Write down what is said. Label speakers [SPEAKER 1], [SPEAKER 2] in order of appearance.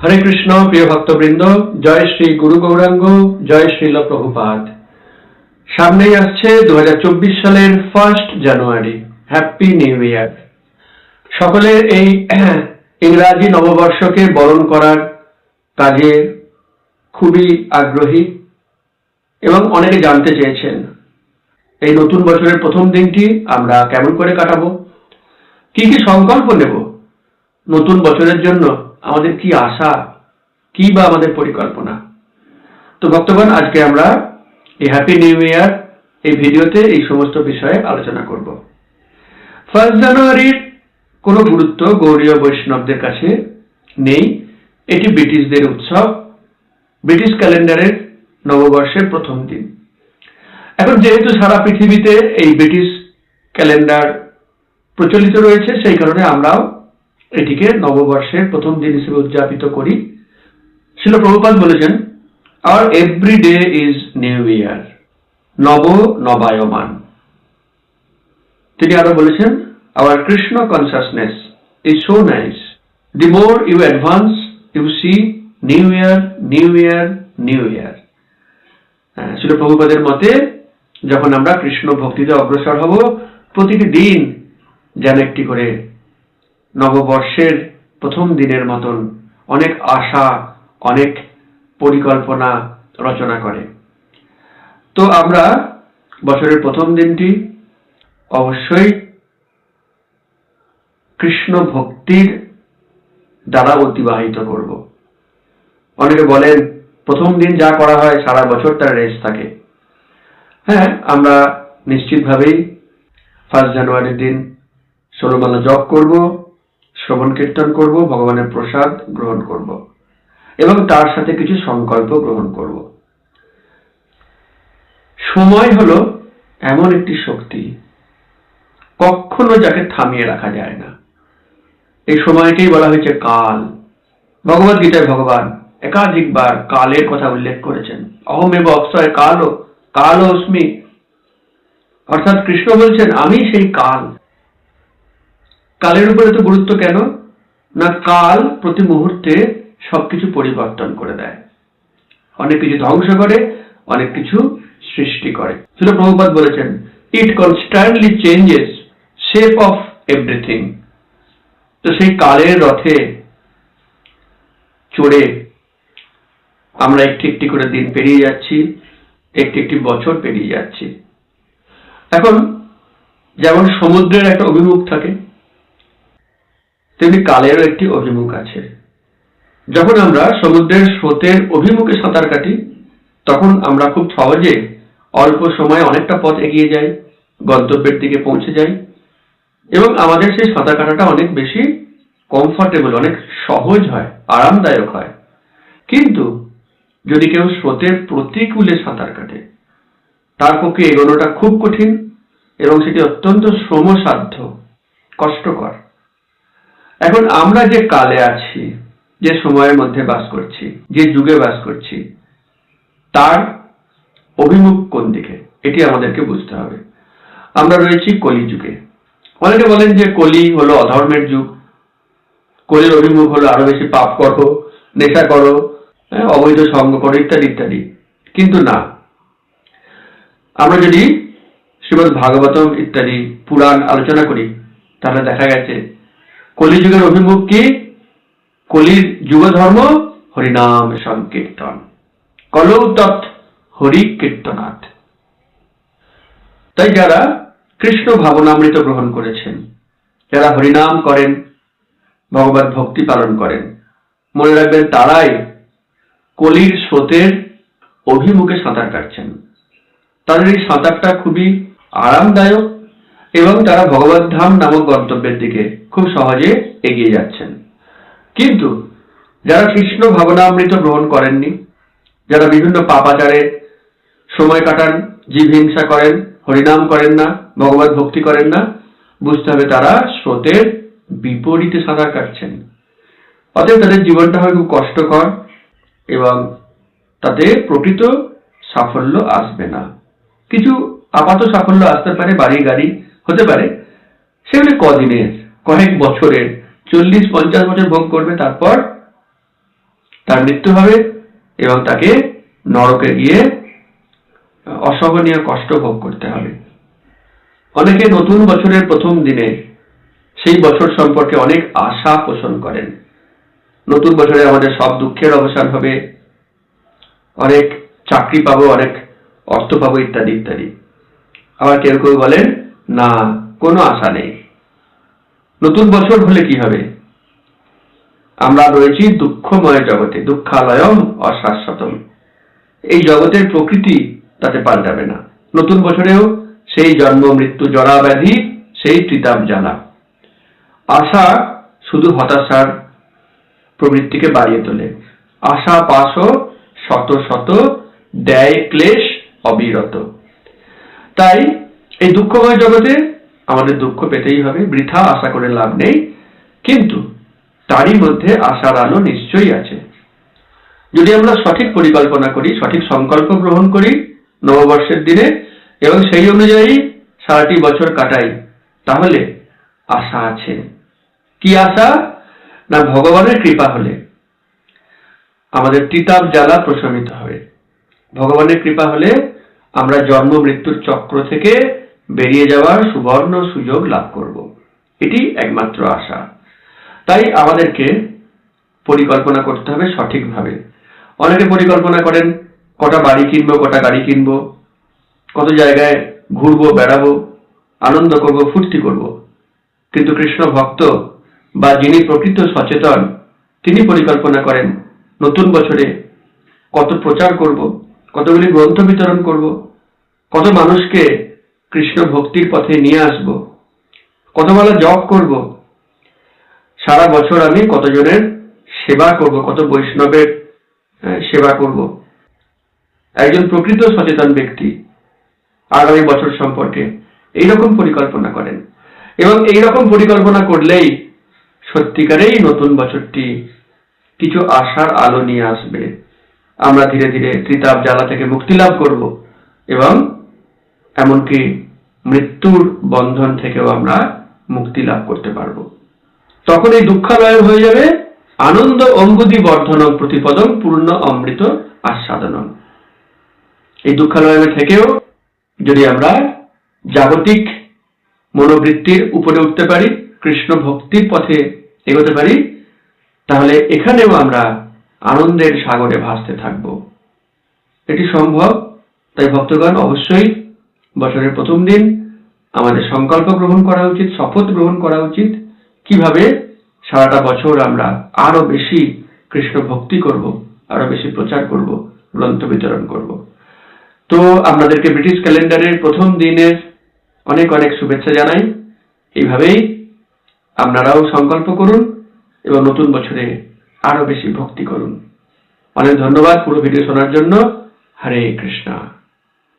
[SPEAKER 1] হরে কৃষ্ণ, প্রিয় ভক্তবৃন্দ, জয় শ্রী গুরু গৌরাঙ্গ, জয় শ্রীল প্রভুপাদ। সামনেই আসছে দু হাজার চব্বিশ সালের first January happy new year সকলে এই ইংরাজি নববর্ষকে বরণ করার কাজে খুবই আগ্রহী এবং অনেকে জানতে চেয়েছেন, এই নতুন বছরের প্রথম দিনটি আমরা কেমন করে কাটাবো? কি কি সংকল্প নেব নতুন বছরের জন্য? আমাদের কি আশা? কি বা আমাদের পরিকল্পনা? তো ভক্তগণ, আজকে আমরা এই হ্যাপি নিউ ইয়ার এই ভিডিওতে এই সমস্ত বিষয়ে আলোচনা করব। ফার্স্ট জানুয়ারির কোনো গুরুত্ব গৌরীয় বৈষ্ণবদের কাছে নেই। এটি ব্রিটিশদের উৎসব। ব্রিটিশ ক্যালেন্ডারের নববর্ষের প্রথম দিন। এখন যেহেতু সারা পৃথিবীতে এই ব্রিটিশ ক্যালেন্ডার প্রচলিত রয়েছে, সেই কারণে আমরাও এটিকে নববর্ষের প্রথম দিন হিসেবে উদযাপিত করি। শিল প্রভুপাত বলেছেন আর every day is new year নব নবায়মান। তিনি আরও বলেছেন our Krishna consciousness is so nice the more you advance you see new year new year new year Srila প্রভুপাদের মতে, যখন আমরা কৃষ্ণ ভক্তিতে অগ্রসর হব, প্রতিটি দিন যেন একটি করে নববর্ষের প্রথম দিনের মতন অনেক আশা, অনেক পরিকল্পনা রচনা করে। তো আমরা বছরের প্রথম দিনটি অবশ্যই কৃষ্ণ ভক্তির দ্বারা অতিবাহিত করব। অনেকে বলেন, প্রথম দিন যা করা হয়, সারা বছর তার রেস থাকে। হ্যাঁ আমরা নিশ্চিতভাবেই ফার্স্ট জানুয়ারির দিন ষোলমালা জপ করব। শ্রবণ কীর্তন করব, ভগবানের প্রসাদ গ্রহণ করব, এবং তার সাথে কিছু সংকল্প গ্রহণ করব। সময় হলো এমন একটি শক্তি, কখনো যাকে থামিয়ে রাখা যায় না। এই সময়কেই বলা হয়েছে কাল। ভগবত গীতায় ভগবান একাধিকবার কালের কথা উল্লেখ করেছেন। অহমেব অক্ষয় কালো কাল অস্মি। অর্থাৎ কৃষ্ণ বলছেন, আমি সেই কাল কালের উপরে তো গুরুত্ব কেন? না কাল প্রতি মুহূর্তে সবকিছু পরিবর্তন করে দেয়। অনেক কিছু ধ্বংস করে, অনেক কিছু সৃষ্টি করে। ছিল প্রভুপাত বলেছেন it constantly changes shape of everything তো সেই কালের রথে চড়ে আমরা একটি একটি করে দিন পেরিয়ে যাচ্ছি, একটি একটি বছর পেরিয়ে যাচ্ছি। এখন যেমন সমুদ্রের একটা অভিমুখ থাকে তেমনি কালেরও একটি অভিমুখ আছে। যখন আমরা সমুদ্রের স্রোতের অভিমুখে সাঁতার কাটি, তখন আমরা খুব সহজে অল্প সময়ে অনেকটা পথ এগিয়ে যাই, গন্তব্যের দিকে পৌঁছে যাই এবং আমাদের সেই সাঁতার কাটাটা অনেক বেশি কমফর্টেবল অনেক সহজ হয়, আরামদায়ক হয়। কিন্তু যদি কেউ স্রোতের প্রতিকূলে সাঁতার কাটে, তার পক্ষে এগোনোটা খুব কঠিন এবং সেটি অত্যন্ত শ্রমসাধ্য, কষ্টকর। এখন আমরা যে কালে আছি যে সময়ের মধ্যে বাস করছি যে যুগে বাস করছি তার অভিমুখ কোন দিকে? এটি আমাদেরকে বুঝতে হবে। আমরা রয়েছি কলি যুগে। অনেকে বলেন যে কলি হলো অধর্মের যুগ কলির অভিমুখ হলো আরও বেশি পাপ করো নেশা করো হ্যাঁ, অবৈধ সঙ্গ করো ইত্যাদি ইত্যাদি। কিন্তু না। আমরা যদি শ্রীমদ ভাগবতম ইত্যাদি পুরাণ আলোচনা করি তাহলে দেখা গেছে কলিযুগের অভিমুখ কি? কলির যুগ ধর্ম হরিনাম সংকীর্তন কলৌ তৎ হরি কীর্তনাথ তাই যারা কৃষ্ণ ভাবনামৃত গ্রহণ করেছেন, যারা হরিনাম করেন, ভগবত ভক্তি পালন করেন, মনে রাখবেন তারাই কলির স্রোতের অভিমুখে সাঁতার কাটছেন। তাদের এই সাঁতারটা খুবই আরামদায়ক এবং তারা ভগবত ধাম নামক গন্তব্যের দিকে খুব সহজে এগিয়ে যাচ্ছেন। কিন্তু যারা কৃষ্ণ ভাবনামৃত গ্রহণ করেননি, যারা বিভিন্ন পাপাচারে সময় কাটান, জীব হিংসা করেন, হরিনাম করেন না, ভগবত ভক্তি করেন না, বুঝতে হবে তারা স্রোতের বিপরীতে সাঁতার কাটছেন। অতএব তাদের জীবনটা হয় খুব কষ্টকর এবং তাতে প্রকৃত সাফল্য আসবে না। কিছু আপাত সাফল্য আসতে পারে, বাড়ি গাড়ি হতে পারে। সেগুলি কদিনের কয়েক বছরের, চল্লিশ, পঞ্চাশ বছর ভোগ করবে, তারপর তার মৃত্যু হবে এবং তাকে নরকে গিয়ে অসহনীয় কষ্ট ভোগ করতে হবে। অনেকে নতুন বছরের প্রথম দিনে সেই বছর সম্পর্কে অনেক আশা পোষণ করেন। নতুন বছরে আমাদের সব দুঃখের অবসান হবে। অনেক চাকরি পাবো, অনেক অর্থ পাবো, ইত্যাদি ইত্যাদি। আবার কেউ কেউ বলেন না, কোনো আশা নেই। নতুন বছর হলে কি হবে? আমরা রয়েছি দুঃখময় জগতে, দুঃখালয়ম অশাশ্বতম। এই জগতের প্রকৃতি তাতে পাল্টাবে না। নতুন বছরেও সেই জন্ম, মৃত্যু, জরা ব্যাধি, সেই ত্রিতাপ জ্বালা আশা শুধু হতাশার প্রবৃত্তিকে বাড়িয়ে তোলে। আশা পাশ শত শত, দেয় ক্লেশ অবিরত। তাই এই দুঃখময় জগতে, আমাদের দুঃখ পেতেই হবে, বৃথা আশা করে লাভ নেই, কিন্তু তারই মধ্যে আশার আলো নিশ্চয়ই আছে। যদি আমরা সঠিক পরিকল্পনা করি, সঠিক সংকল্প গ্রহণ করি, নববর্ষের দিনে, এবং সেই অনুযায়ী সারাটি বছর কাটাই, তাহলে আশা আছে। কি আশা? না, ভগবানের কৃপা হলে। আমাদের তিতাব জ্বালা প্রশমিত হবে। ভগবানের কৃপা হলে আমরা জন্ম মৃত্যুর চক্র থেকে বেরিয়ে যাওয়ার সুবর্ণ সুযোগ লাভ করব। এটি একমাত্র আশা। তাই আমাদেরকে পরিকল্পনা করতে হবে সঠিকভাবে। অনেকে পরিকল্পনা করেন, কটা বাড়ি কিনবো, কটা গাড়ি কিনবো, কত জায়গায় ঘুরবো, বেড়াবো, আনন্দ করব, ফুর্তি করব। কিন্তু কৃষ্ণ ভক্ত বা যিনি প্রকৃত সচেতন, তিনি পরিকল্পনা করেন, নতুন বছরে কত প্রচার করব, কতগুলি গ্রন্থ বিতরণ করব, কত মানুষকে কৃষ্ণ ভক্তির পথে নিয়ে আসব। কত বেলা জব করব। সারা বছর আমি কতজনের সেবা করব, কত বৈষ্ণবের সেবা করব। একজন প্রকৃত সচেতন ব্যক্তি আগামী বছর সম্পর্কে এইরকম পরিকল্পনা করেন। এবং এইরকম পরিকল্পনা করলেই সত্যিকারেই নতুন বছরটি কিছু আশার আলো নিয়ে আসবে। আমরা ধীরে ধীরে ত্রিতাপ জ্বালা থেকে মুক্তি লাভ করব এবং এমনকি মৃত্যুর বন্ধন থেকেও আমরা মুক্তি লাভ করতে পারব। তখন এই দুঃখালয় হয়ে যাবে, আনন্দ অম্বুদি বর্ধনম প্রতিপদম পূর্ণ অমৃত আস্বাদনম। এই দুঃখালয়ে থেকেও যদি আমরা জাগতিক মনোবৃত্তির উপরে উঠতে পারি, কৃষ্ণ ভক্তির পথে এগোতে পারি, তাহলে এখানেও আমরা আনন্দের সাগরে ভাসতে থাকব। এটি সম্ভব, তাই ভক্তগণ অবশ্যই বছরের প্রথম দিন আমাদের সংকল্প গ্রহণ করা উচিত, শপথ গ্রহণ করা উচিত, কীভাবে সারাটা বছর আমরা আরও বেশি কৃষ্ণ ভক্তি করব, আরও বেশি প্রচার করব, গ্রন্থ বিতরণ করব। তো আপনাদেরকে ব্রিটিশ ক্যালেন্ডারের প্রথম দিনের অনেক অনেক শুভেচ্ছা জানাই। এইভাবেই আপনারাও সংকল্প করুন এবং নতুন বছরে আরও বেশি ভক্তি করুন। অনেক ধন্যবাদ পুরো ভিডিও শোনার জন্য। হরে কৃষ্ণা।